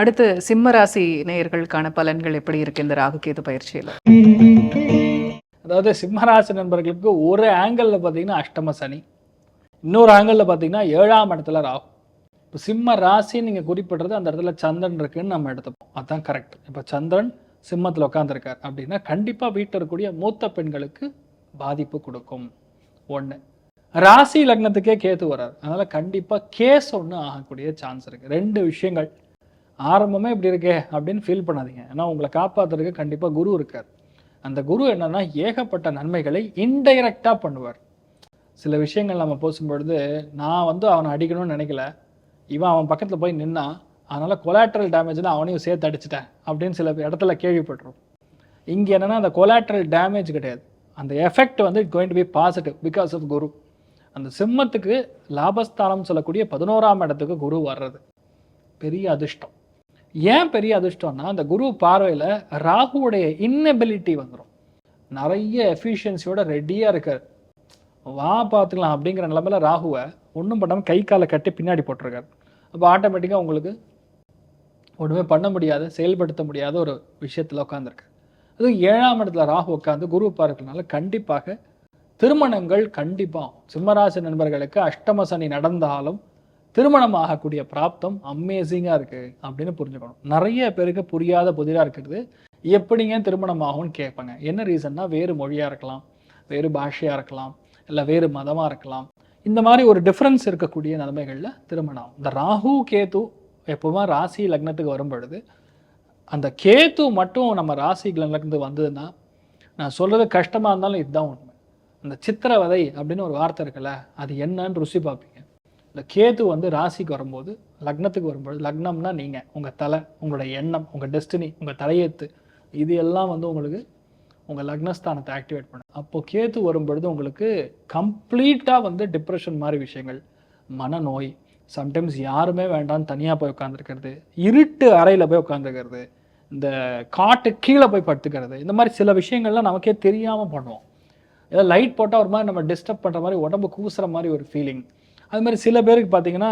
அடுத்து சிம்ம ராசி நேயர்களுக்கான பலன்கள் எப்படி இருக்கு இந்த ராகு கேது பயிற்சியில்? அதாவது சிம்மராசி நண்பர்களுக்கு ஒரு ஆங்கிளில் பார்த்தீங்கன்னா அஷ்டம சனி. இன்னொரு ஆங்கிளில் பார்த்தீங்கன்னா ஏழாம் இடத்துல ராகு. இப்போ சிம்ம ராசி நீங்கள் குறிப்பிடுறது அந்த இடத்துல சந்திரன் இருக்குன்னு நம்ம எடுத்துப்போம். அதுதான் கரெக்ட் இப்போ சந்திரன் சிம்மத்தில் உட்காந்துருக்கார் அப்படின்னா கண்டிப்பாக வீட்டில் இருக்கக்கூடிய மூத்த பெண்களுக்கு பாதிப்பு கொடுக்கும். ஒன்று ராசி லக்னத்துக்கே கேத்து வர்றார் அதனால் கண்டிப்பாக கேஸ் ஒன்று ஆகக்கூடிய சான்ஸ் இருக்குது ரெண்டு விஷயங்கள். ஆரம்பமே இப்படி இருக்கே அப்படின்னு ஃபீல் பண்ணாதீங்க. ஏன்னா உங்களை காப்பாற்றுறதுக்கு கண்டிப்பாக குரு இருக்கார். அந்த குரு என்னன்னா ஏகப்பட்ட நன்மைகளை இன்டைரக்டாக பண்ணுவார். சில விஷயங்கள் நம்ம பேசும்பொழுது நான் வந்து அவனை அடிக்கணும்னு நினைக்கல. இவன் அவன் பக்கத்தில் போய் நின்னா அதனால் கொலாட்ரல் டேமேஜ்னால் அவனையும் சேர்த்து அடிச்சிட்டேன் அப்படின்னு சில இடத்துல கேள்விப்பட்டுரும் இங்கே என்னென்னா அந்த கொலாட்ரல் டேமேஜ் கிடையாது. அந்த எஃபெக்ட் வந்து it going to be positive because of Guru. அந்த சிம்மத்துக்கு லாபஸ்தானம் சொல்லக்கூடிய பதினோராம் இடத்துக்கு குரு வர்றது. பெரிய அதிர்ஷ்டம். ஏன் பெரிய அதிர்ஷ்டம்னா அந்த குரு பார்வையில் ராகுவுடைய இன்னபிலிட்டி வந்துடும் நிறைய எஃபிஷியன்சியோட ரெடியாக இருக்கார். வா பார்த்துக்கலாம் அப்படிங்கிற நிலமையில ராகுவை ஒன்றும் பண்ணாமல் கை காலை கட்டி பின்னாடி போட்டிருக்காரு. அப்போ ஆட்டோமேட்டிக்காக உங்களுக்கு ஒன்றுமே பண்ண முடியாத செயல்படுத்த முடியாத ஒரு விஷயத்தில் உட்காந்துருக்கு அதுவும் ஏழாம் இடத்துல ராகு உட்காந்து குரு பார்க்கறதுனால கண்டிப்பாக திருமணங்கள் கண்டிப்பாக சிம்மராசி நண்பர்களுக்கு அஷ்டம சனி நடந்தாலும் திருமணம் ஆகக்கூடிய பிராப்தம் அமேசிங்காக இருக்குது அப்படின்னு புரிஞ்சுக்கணும். நிறைய பேருக்கு புரியாத புதிராக இருக்கிறது. எப்படிங்க திருமணம் ஆகும்னு கேட்பாங்க. என்ன ரீசன்னா வேறு மொழியாக இருக்கலாம் வேறு பாஷையாக இருக்கலாம் இல்லை வேறு மதமாக இருக்கலாம். இந்த மாதிரி ஒரு டிஃப்ரென்ஸ் இருக்கக்கூடிய நிலைமைகளில் திருமணம். ஆகும் இந்த ராகு கேது எப்போவுமே ராசி லக்னத்துக்கு வரும் பொழுது அந்த கேத்து மட்டும் நம்ம ராசி லக்னத்துக்கு வந்ததுன்னா நான் சொல்கிறது கஷ்டமாக இருந்தாலும் இதுதான் உண்மை. அந்த சித்திரவதை அப்படின்னு ஒரு வார்த்தை இருக்குல்ல அது என்னன்னு ருசி பார்ப்பீங்க. இந்த கேது வந்து ராசிக்கு வரும்போது லக்னத்துக்கு வரும்போது லக்னம்னா நீங்கள் உங்கள் தலை உங்களோட எண்ணம் உங்கள் டெஸ்டினி உங்கள் தலையெழுத்து இது எல்லாம் வந்து உங்களுக்கு உங்கள் லக்னஸ்தானத்தை ஆக்டிவேட் பண்ணும். அப்போ கேது வரும்பொழுது உங்களுக்கு கம்ப்ளீட்டாக வந்து டிப்ரெஷன் மாதிரி விஷயங்கள் மனநோய் சம்டைம்ஸ் யாருமே வேண்டாம்னு தனியாக போய் உட்காந்துருக்கிறது இருட்டு அறையில் போய் உட்காந்துருக்கிறது இந்த காட்டு கீழே போய் படுத்துக்கிறது இந்த மாதிரி சில விஷயங்கள்லாம் நமக்கே தெரியாமல் பண்ணுவோம். ஏதோ லைட் போட்டால் ஒரு மாதிரி நம்ம டிஸ்டர்ப் பண்ணுற மாதிரி உடம்பு கூசுகிற மாதிரி ஒரு ஃபீலிங் அது மாதிரி சில பேருக்கு பார்த்தீங்கன்னா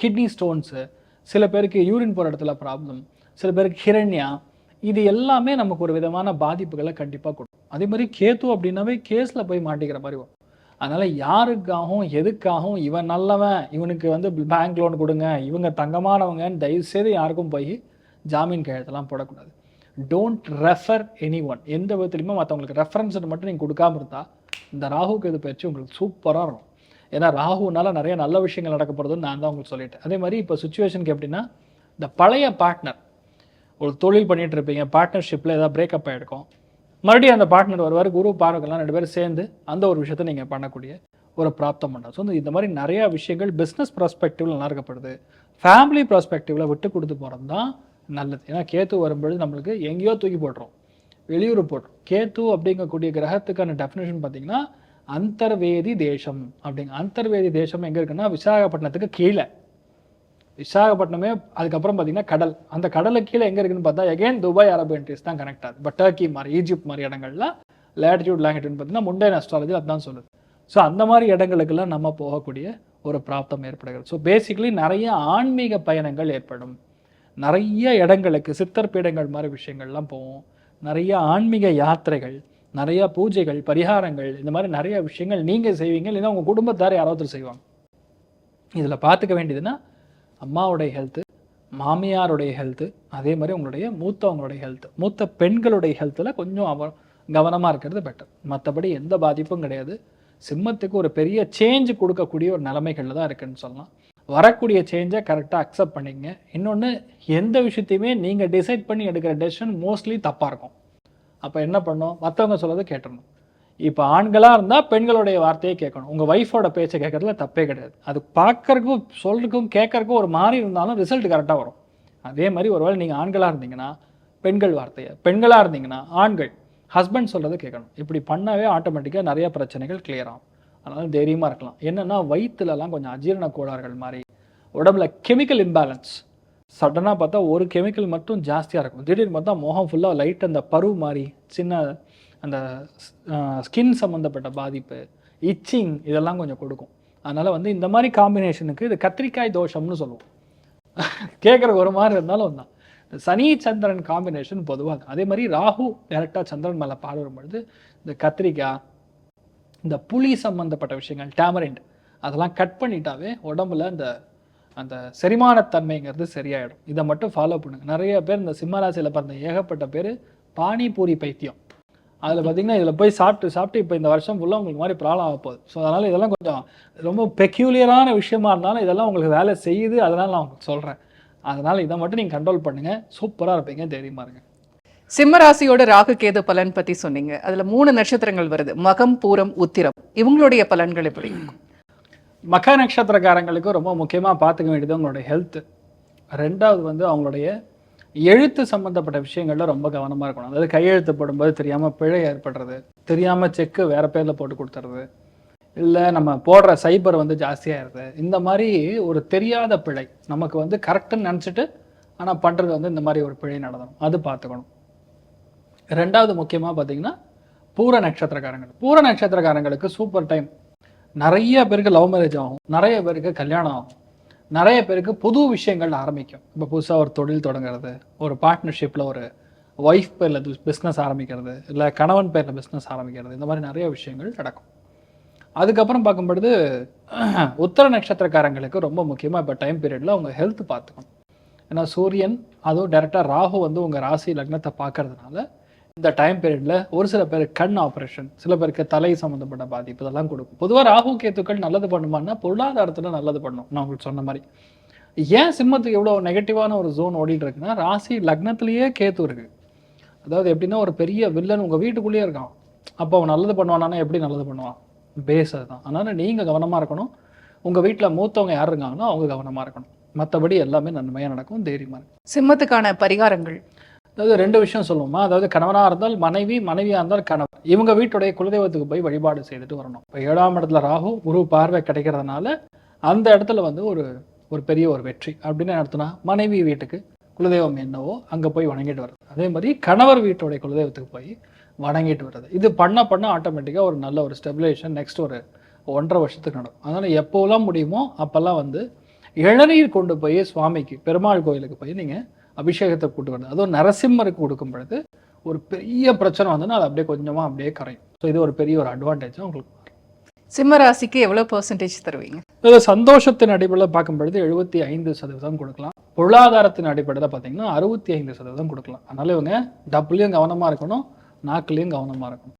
கிட்னி ஸ்டோன்ஸு சில பேருக்கு யூரின் போகிற இடத்துல ப்ராப்ளம் சில பேருக்கு ஹிரண்யா இது எல்லாமே நமக்கு ஒரு விதமான பாதிப்புகளை கண்டிப்பாக கொடுக்கும். அதே மாதிரி கேத்து அப்படின்னாவே கேஸில் போய் மாட்டிக்கிற மாதிரி வரும். அதனால் யாருக்காகவும் எதுக்காகவும் இவன் நல்லவன் இவனுக்கு வந்து பேங்க் லோன் கொடுங்க இவங்க தங்கமானவங்கன்னு தயவுசெய்து யாருக்கும் போய் ஜாமீன் கையெழுத்தெல்லாம் போடக்கூடாது. டோன்ட் ரெஃபர் எனி ஒன் எந்த விதத்துலையுமே மற்றவங்களுக்கு ரெஃபரன்ஸ் மட்டும் நீங்கள் கொடுக்காம இருந்தால் இந்த ராகுக்கு இது பயிற்சி உங்களுக்கு சூப்பராக இருக்கும். ஏன்னா ராகுனால நிறைய நல்ல விஷயங்கள் நடக்க போகிறதுன்னு நான் தான் உங்களுக்கு சொல்லிட்டேன். அதே மாதிரி இப்போ சுச்சுவேஷனுக்கு எப்படின்னா இந்த பழைய பார்ட்னர் ஒரு தொழில் பண்ணிட்டு இருப்பீங்க பார்ட்னர்ஷிப்பில் ஏதாவது பிரேக்கப் ஆகிருக்கும் மறுபடியும் அந்த பார்ட்னர் வருவார் குரு பார்வைக்கெல்லாம் ரெண்டு பேரும் சேர்ந்து அந்த ஒரு விஷயத்தை நீங்கள் பண்ணக்கூடிய ஒரு பிராப்தம் பண்ணலாம் ஸோ இந்த மாதிரி நிறையா விஷயங்கள் பிஸ்னஸ் ப்ராஸ்பெக்டிவில் நல்லா இருக்கப்படுது ஃபேமிலி ப்ராஸ்பெக்டிவில் விட்டு கொடுத்து போகிறது தான் நல்லது. ஏன்னா கேத்து வரும்பொழுது நம்மளுக்கு எங்கேயோ தூக்கி போட்டுரும். வெளியூர் போட்டுரும். கேத்து அப்படிங்கக்கூடிய கிரகத்துக்கான டெஃபினேஷன் பார்த்தீங்கன்னா அந்தர்வேதி தேசம் அப்படிங்க. அந்தர்வேதி தேசம் எங்கே இருக்குன்னா விசாகப்பட்டினத்துக்கு கீழே. விசாகப்பட்டினமே அதுக்கப்புறம் பார்த்தீங்கன்னா கடல். அந்த கடலுக்கு கீழே எங்கே இருக்குன்னு பார்த்தா எகைன் துபாய் அரபு என்ட்ரிஸ் தான் கனெக்ட் ஆகுது. பட் டர்க்கி மாதிரி ஈஜிப்ட் மாதிரி இடங்கள்ல லேட்டிடியூட் லேங்கிட்யூட் பார்த்தீங்கன்னா முண்டைன் அஸ்ட்ராலஜி அதுதான் சொல்லுது. ஸோ அந்த மாதிரி இடங்களுக்கெல்லாம் நம்ம போகக்கூடிய ஒரு பிராப்தம் ஏற்படுகிறது. ஸோ பேசிக்கலி நிறைய ஆன்மீக பயணங்கள் ஏற்படும். நிறைய இடங்களுக்கு சித்தர் பீடங்கள் மாதிரி விஷயங்கள்லாம் போவோம். நிறைய ஆன்மீக யாத்திரைகள் நிறைய பூஜைகள் பரிகாரங்கள் இந்த மாதிரி நிறைய விஷயங்கள் நீங்கள் செய்வீங்க. இல்லைன்னா உங்கள் குடும்பத்தார் யாராவது செய்வாங்க. இதில் பார்த்துக்க வேண்டியதுன்னா அம்மாவுடைய ஹெல்த்து மாமியாருடைய ஹெல்த்து அதே மாதிரி உங்களுடைய மூத்தவங்களுடைய ஹெல்த் மூத்த பெண்களுடைய ஹெல்த்தில் கொஞ்சம் அவ கவனமாக இருக்கிறது பெட்டர் மற்றபடி எந்த பாதிப்பும் கிடையாது. சிம்மத்துக்கு ஒரு பெரிய சேஞ்ச் கொடுக்கக்கூடிய ஒரு நிலைமைகளில் தான் இருக்குன்னு சொல்லலாம். வரக்கூடிய சேஞ்சை கரெக்டாக அக்செப்ட் பண்ணிங்க இன்னொன்று எந்த விஷயத்தையுமே நீங்கள் டிசைட் பண்ணி எடுக்கிற டெசிஷன் மோஸ்ட்லி தப்பாக இருக்கும். அப்போ என்ன பண்ணணும் மற்றவங்க சொல்றதை கேட்டணும் இப்போ ஆண்களாக இருந்தால் பெண்களுடைய வார்த்தையை கேட்கணும். உங்கள் ஒய்ஃபோட பேச்சை கேட்கறதுல தப்பே கிடையாது. அது பார்க்கறக்கும் சொல்கிறக்கும் கேட்கறதுக்கும் ஒரு மாதிரி இருந்தாலும் ரிசல்ட் கரெக்டாக வரும். அதே மாதிரி ஒருவேளை நீங்கள் ஆண்களாக இருந்தீங்கன்னா பெண்கள் வார்த்தையை பெண்களாக இருந்தீங்கன்னா ஆண்கள் ஹஸ்பண்ட் சொல்கிறத கேட்கணும். இப்படி பண்ணாவே ஆட்டோமேட்டிக்காக நிறைய பிரச்சனைகள் கிளியர் ஆகும். அதனால தைரியமாக இருக்கலாம். என்னென்னா வயிற்றுலலாம் கொஞ்சம் அஜீரண கோளாறுகள் மாதிரி உடம்புல கெமிக்கல் இம்பேலன்ஸ் சடனாக பார்த்தா ஒரு கெமிக்கல் மட்டும் ஜாஸ்தியாக இருக்கும். திடீர்னு பார்த்தா முகம் ஃபுல்லாக லைட் அந்த பரு மாதிரி சின்ன அந்த ஸ்கின் சம்மந்தப்பட்ட பாதிப்பு இச்சிங் இதெல்லாம் கொஞ்சம் கொடுக்கும். அதனால் வந்து இந்த மாதிரி காம்பினேஷனுக்கு இது கத்திரிக்காய் தோஷம்னு சொல்லுவோம். கேட்குறக்கு ஒரு மாதிரி இருந்தாலும் தான் சனி சந்திரன் காம்பினேஷன் பொதுவாக அதே மாதிரி ராகு டேரெக்டாக சந்திரன் மேலே பார்வை பொழுது இந்த கத்திரிக்காய் இந்த புளி சம்மந்தப்பட்ட விஷயங்கள் டேமரிண்ட் அதெல்லாம் கட் பண்ணிட்டாவே உடம்புல இந்த அந்த செரிமானத்தன்மைங்கிறது சரியாயிடும். இதை மட்டும் ஃபாலோ பண்ணுங்க. நிறைய பேர் இந்த சிம்மராசியில் பிறந்த ஏகப்பட்ட பேர் பானிபூரி பைத்தியம். அதில் பார்த்தீங்கன்னா இதில் போய் சாப்பிட்டு சாப்பிட்டு இப்போ இந்த வருஷம் ஃபுல்லாக உங்களுக்கு மாதிரி ப்ராப்ளம் ஆக போகுது. ஸோ அதனால் இதெல்லாம் கொஞ்சம் ரொம்ப பெக்யூலியரான விஷயமா இருந்தாலும் இதெல்லாம் உங்களுக்கு வேலை செய்யுது. அதனால் நான் உங்களுக்கு சொல்கிறேன் அதனால் இதை மட்டும் நீங்கள் கண்ட்ரோல் பண்ணுங்கள் சூப்பராக இருப்பீங்க. தைரியமாக இருங்க. சிம்மராசியோட ராகு கேது பலன் பற்றி சொன்னீங்க. அதில் மூணு நட்சத்திரங்கள் வருது. மகம் பூரம் உத்திரம். இவங்களுடைய பலன்கள் எப்படி? மக நட்சத்திரக்காரங்களுக்கு ரொம்ப முக்கியமாக பார்த்துக்க வேண்டியது உங்களுடைய ஹெல்த்து ரெண்டாவது வந்து அவங்களுடைய எழுத்து சம்மந்தப்பட்ட விஷயங்களில் ரொம்ப கவனமாக இருக்கணும். அதாவது கையெழுத்து போடும்போது தெரியாமல் பிழை ஏற்படுறது தெரியாமல் செக்கு வேறு பேரில் போட்டு கொடுத்துறது இல்லை நம்ம போடுற சைபர் வந்து ஜாஸ்தியாகிடுது இந்த மாதிரி ஒரு தெரியாத பிழை நமக்கு வந்து கரெக்டுன்னு நினச்சிட்டு ஆனால் பண்ணுறது வந்து இந்த மாதிரி ஒரு பிழை நடந்தணும் அது பார்த்துக்கணும். ரெண்டாவது முக்கியமாக பார்த்தீங்கன்னா பூர நட்சத்திரக்காரங்கள் பூர நட்சத்திரக்காரங்களுக்கு சூப்பர் டைம் நிறைய பேருக்கு லவ் மேரேஜ் ஆகும். நிறைய பேருக்கு கல்யாணம் ஆகும். நிறைய பேருக்கு புது விஷயங்கள் ஆரம்பிக்கும். இப்போ புதுசாக ஒரு தொழில் தொடங்குறது ஒரு பார்ட்னர்ஷிப்பில் ஒரு ஒய்ஃப் பேரில் பிஸ்னஸ் ஆரம்பிக்கிறது இல்லை கணவன் பேரில் பிஸ்னஸ் ஆரம்பிக்கிறது இந்த மாதிரி நிறைய விஷயங்கள் நடக்கும். அதுக்கப்புறம் பார்க்கும்பொழுது உத்தர நட்சத்திரக்காரங்களுக்கு ரொம்ப முக்கியமாக இப்போ டைம் பீரியடில் அவங்க ஹெல்த் பார்த்துக்கணும். ஏன்னா சூரியன் அதுவும் டேரெக்டாக ராகு வந்து உங்கள் ராசி லக்னத்தை பார்க்கறதுனால இந்த டைம் பீரியடில் ஒரு சில பேர் கண் ஆப்ரேஷன் சில பேருக்கு தலை சம்மந்தப்பட்ட பாதிப்பு இதெல்லாம் கொடுக்கும். பொதுவாக ராகு கேத்துக்கள் நல்லது பண்ணுமான்னா பொருளாதாரத்தில் நல்லது பண்ணும். நான் உங்களுக்கு சொன்ன மாதிரி. ஏன் சிம்மத்துக்கு எவ்வளோ நெகட்டிவான ஒரு ஜோன் ஓடிட்டு இருக்குன்னா ராசி லக்னத்திலேயே கேத்து இருக்கு. அதாவது எப்படின்னா ஒரு பெரிய வில்லன் உங்கள் வீட்டுக்குள்ளேயே இருக்கான். அப்போ அவன் நல்லது பண்ணுவானா எப்படி நல்லது பண்ணுவான்? பேஸ் அதுதான். அதனால் நீங்கள் கவனமாக இருக்கணும். உங்கள் வீட்டில் மூத்தவங்க யார் இருக்காங்களோ அவங்க கவனமாக இருக்கணும். மற்றபடி எல்லாமே நன்மையாக நடக்கும் தைரியமாக இருக்கும் சிம்மத்துக்கான பரிகாரங்கள். அதாவது ரெண்டு விஷயம் சொல்லுவோமா? அதாவது கணவனாக இருந்தால் மனைவி மனைவியாக இருந்தால் கணவன். இவங்க வீட்டுடைய குலதெய்வத்துக்கு போய் வழிபாடு செய்துட்டு வரணும். இப்போ ஏழாம் இடத்துல ராகு குரு பார்வை கிடைக்கிறதுனால அந்த இடத்துல வந்து ஒரு ஒரு பெரிய ஒரு வெற்றி. அப்படின்னு நடத்தினா மனைவி வீட்டுக்கு குலதெய்வம் என்னவோ அங்கே போய் வணங்கிட்டு வர்றது. அதே மாதிரி கணவர் வீட்டுடைய குலதெய்வத்துக்கு போய் வணங்கிட்டு வர்றது. இது பண்ண பண்ண ஆட்டோமேட்டிக்காக ஒரு நல்ல ஒரு ஸ்டெபிலேஷன் நெக்ஸ்ட் ஒரு ஒன்றரை வருஷத்துக்கு நடக்கும். அதனால் எப்போலாம் முடியுமோ அப்போல்லாம் வந்து இளநீர் கொண்டு போய் சுவாமிக்கு பெருமாள் கோயிலுக்கு போய் நீங்கள் அபிஷேகத்தை கூட்டு வரது அதுவும் நரசிம்மருக்கு கொடுக்கும் பொழுது ஒரு பெரிய பிரச்சனை வந்துன்னா அது அப்படியே கொஞ்சமாக அப்படியே கரையும். ஸோ இது ஒரு பெரிய ஒரு அட்வான்டேஜாக உங்களுக்கு சிம்ம ராசிக்கு எவ்வளவு பெர்சன்டேஜ் தருவீங்க? இது சந்தோஷத்தின் அடிப்படையில் பார்க்கும் பொழுது எழுபத்தி ஐந்து சதவீதம் கொடுக்கலாம். பொருளாதாரத்தின் அடிப்படையில் பார்த்தீங்கன்னா அறுபத்தி ஐந்து சதவீதம் கொடுக்கலாம். அதனால இவங்க டப்புலையும் கவனமாக இருக்கணும் நாக்குலையும் கவனமாக இருக்கணும்.